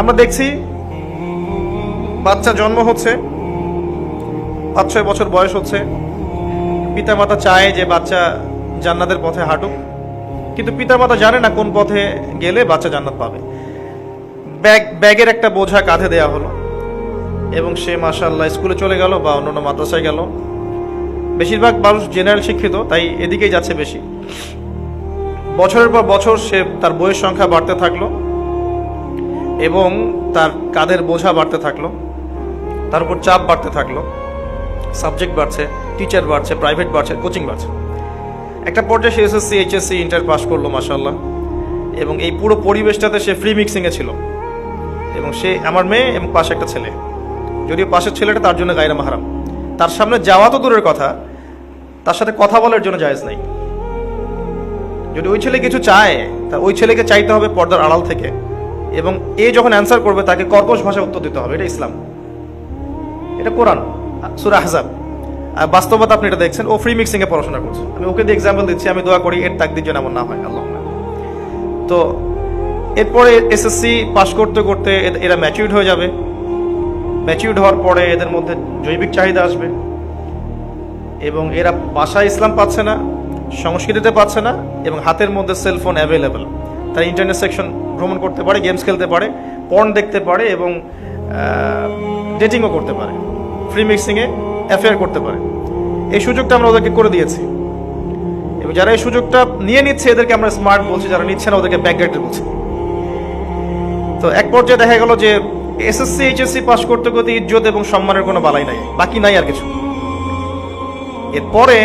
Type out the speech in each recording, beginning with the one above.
আমরা দেখছি বাচ্চা জন্ম হচ্ছে, পাঁচ ছয় বছর বয়স হচ্ছে। পিতামাতা চায় যে বাচ্চা জান্নাতের পথে হাঁটুক, কিন্তু পিতামাতা জানে না কোন পথে গেলে বাচ্চা জান্নাত পাবে। ব্যাগ, ব্যাগের একটা বোঝা কাঁধে দেয়া হলো, এবং সে মাশাল্লাহ স্কুলে চলে গেল বা অন্যান্য মাদ্রাসায় গেল। বেশিরভাগ মানুষ জেনারেল শিক্ষিত, তাই এদিকেই যাচ্ছে বেশি। বছরের পর বছর সে তার বইয়ের সংখ্যা বাড়তে থাকল। এবং তার কাদের বোঝা বাড়তে থাকল, তার উপর চাপ বাড়তে থাকল সাবজেক্ট বাড়ছে টিচার বাড়ছে প্রাইভেট বাড়ছে কোচিং বাড়ছে। একটা পর্যায়ে সে এসএসসি এইচএসসি ইন্টার পাস করল মাসাল্লাহ এবং এই পুরো পরিবেশটাতে সে ফ্রি মিক্সিংয়ে ছিল। এবং সে আমার মেয়ে এবং পাশে একটা ছেলে। যদিও পাশের ছেলেটা তার জন্য গায়রা মাহারাম। তার সামনে যাওয়া তো দূরের কথা, তার সাথে কথা বলার জন্য জায়েজ নাই। যদি ওই ছেলে কিছু চায়, তা ওই ছেলেকে চাইতে হবে পর্দার আড়াল থেকে। এবং এ যখন অ্যান্সার করবে, তাকে কর্কশ ভাষায় উত্তর দিতে হবে। এটা ইসলাম। এটা কোরআন, সুরা আহজাব। আর বাস্তবতা আপনি এটা দেখছেন। ও ফ্রি মিক্সিংয়ে পড়াশোনা করছে। আমি ওকে দিয়ে এক্সাম্পল দিচ্ছি, আমি দোয়া করি, এর তাকদির যেন এমন না হয়। আল্লাহ তো, এরপরে এসএসসি পাশ করতে করতে এরা ম্যাচিউড হয়ে যাবে। ম্যাচিউড হওয়ার পরে এদের মধ্যে জৈবিক চাহিদা আসবে। এবং এরা বাসায় ইসলাম পাচ্ছে না, সংস্কৃতিতে পাচ্ছে না, এবং হাতের মধ্যে সেলফোন অ্যাভেলেবেল তারা ইন্টারনেট সেকশন ভ্রমণ করতে পারে গেমস খেলতে পারে পর্ন দেখতে পারে এবং ডেটিংও করতে পারে ফ্রি মিক্সিংয়ে অ্যাফেয়ার করতে পারে। এই সুযোগটা আমরা ওদেরকে করে দিয়েছি। এবং যারা এই সুযোগটা নিয়ে নিচ্ছে, এদেরকে আমরা স্মার্ট বলছি, যারা নিচ্ছে না, ওদেরকে ব্যাকগ্রেডেড বলছি। তো এক পর্যায়ে দেখা গেল যে এসএসসি এইচএসসি পাস করতে করতে ইজ্জত এবং সম্মানের কোনো বালাই নাই, বাকি নাই আর কিছু। এরপরে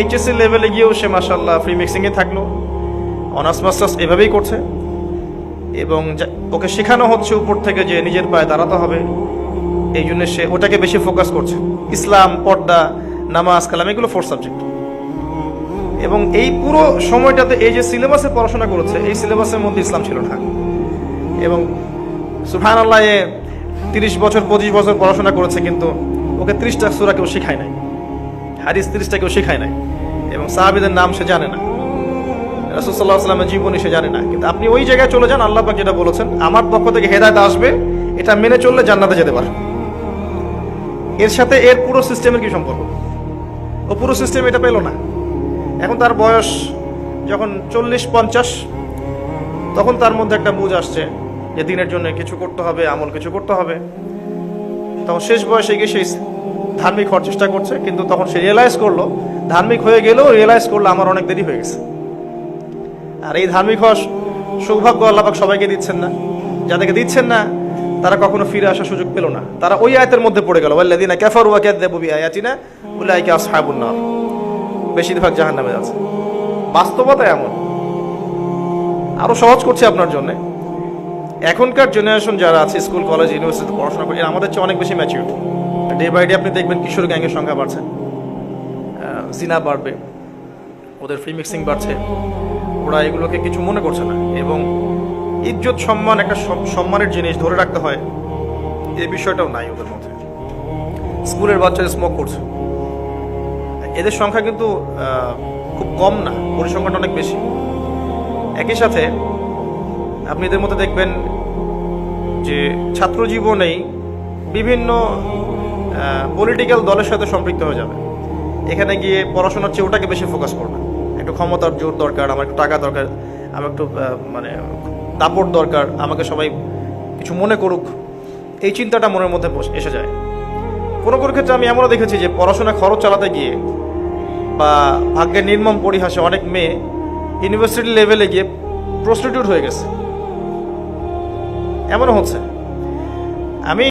এইচএসসি লেভেলে গিয়েও সে মাসাল্লাহ ফ্রি মিক্সিংয়ে থাকল। অনার্স, মাস্টার্স এভাবেই করছে। এবং ওকে শেখানো হচ্ছে উপর থেকে যে নিজের পায়ে দাঁড়াতে হবে। এই জন্য সে ওটাকে বেশি ফোকাস করছে। ইসলাম, পর্দা, নামাজ, কালাম এগুলো ফোর সাবজেক্ট এবং এই পুরো সময়টাতে এই যে সিলেবাসে পড়াশোনা করেছে, এই সিলেবাসের মধ্যে ইসলাম ছিল না। এবং সুফান আল্লাহ তিরিশ বছর, পঁচিশ বছর পড়াশোনা করেছে, কিন্তু ওকে ত্রিশটা সুরা কেউ শেখায় নাই। হাদিস ত্রিশটা কেউ শেখায় নাই। এবং সাহাবিদের নাম সে জানে না। রাসুসাল্লাহ আসলামের জীবনী সে জানে না। কিন্তু আপনি ওই জায়গায় চলে যান, আল্লাহ যেটা বলেছেন, আমার পক্ষ থেকে হেদায়ত আসবে, এটা মেনে চললে জান্নাতে যেতে পারে। এর সাথে এর পুরো সিস্টেমের কি সম্পর্ক? ও পুরো সিস্টেম এটা পেল না। এখন তার বয়স যখন চল্লিশ পঞ্চাশ, তখন তার মধ্যে একটা বুঝ আসছে যে দিনের জন্য কিছু করতে হবে, আমল কিছু করতে হবে। তখন শেষ বয়সে গিয়ে সে ধার্মিক হওয়ার চেষ্টা করছে, কিন্তু তখন সে রিয়েলাইজ করল, ধার্মিক হয়ে গেলেও রিয়েলাইজ করল, আমার অনেক দেরি হয়ে গেছে। আর এই ধার্মিক হওয়ার সৌভাগ্য আল্লাপাক সবাইকে দিচ্ছেন না। যাদেরকে দিচ্ছেন না, তারা কখনো ফিরে আসার সুযোগ পেল না। তারা ওই আয়াতের মধ্যে পড়ে গেল, ওয়াল্লাযিনা কাফারু ওয়া কাযযাবু বিআয়াতিনা উলাইকা আসহাবুন নার। বেশিরভাগ জাহান্নামে আছে। বাস্তবতা এমন। আরও সহজ করছে আপনার জন্য। এখনকার জেনারেশন যারা আছে, স্কুল কলেজ ইউনিভার্সিটিতে পড়াশোনা করে আমাদের চেয়ে অনেক বেশি ম্যাচিউর ডে বাই ডে আপনি দেখবেন কিশোর গ্যাংয়ের সংখ্যা বাড়ছে। জিনা বাড়বে, ওদের ফ্রি মিক্সিং বাড়ছে। ওরা এগুলোকে কিছু মনে করছে না। এবং ইজ্জত সম্মান একটা সম্মানের জিনিস ধরে রাখতে হয়, এই বিষয়টাও নাই ওদের মধ্যে। স্কুলের বাচ্চারা স্মোক করছে। এদের সংখ্যা কিন্তু খুব কম না, পরিসংখ্যানটা অনেক বেশি। একই সাথে, আপনি এদের মধ্যে দেখবেন যে ছাত্র জীবনেই বিভিন্ন পলিটিক্যাল দলের সাথে সম্পৃক্ত হয়ে যাবে। এখানে গিয়ে পড়াশোনার চেয়ে ওটাকে বেশি ফোকাস করবে একটু ক্ষমতার জোর দরকার, আমার একটু টাকা দরকার, আমার একটু মানে দাপট দরকার, আমাকে সবাই কিছু মনে করুক। এই চিন্তাটা মনের মধ্যে এসে যায়। কোনো কোনো ক্ষেত্রে আমি এমনও দেখেছি যে পড়াশোনা খরচ চালাতে গিয়ে বা ভাগ্যের নির্মম পরিহাসে অনেক মেয়ে ইউনিভার্সিটি লেভেলে গিয়ে প্রস্টিটিউট হয়ে গেছে। এমনও হচ্ছে। আমি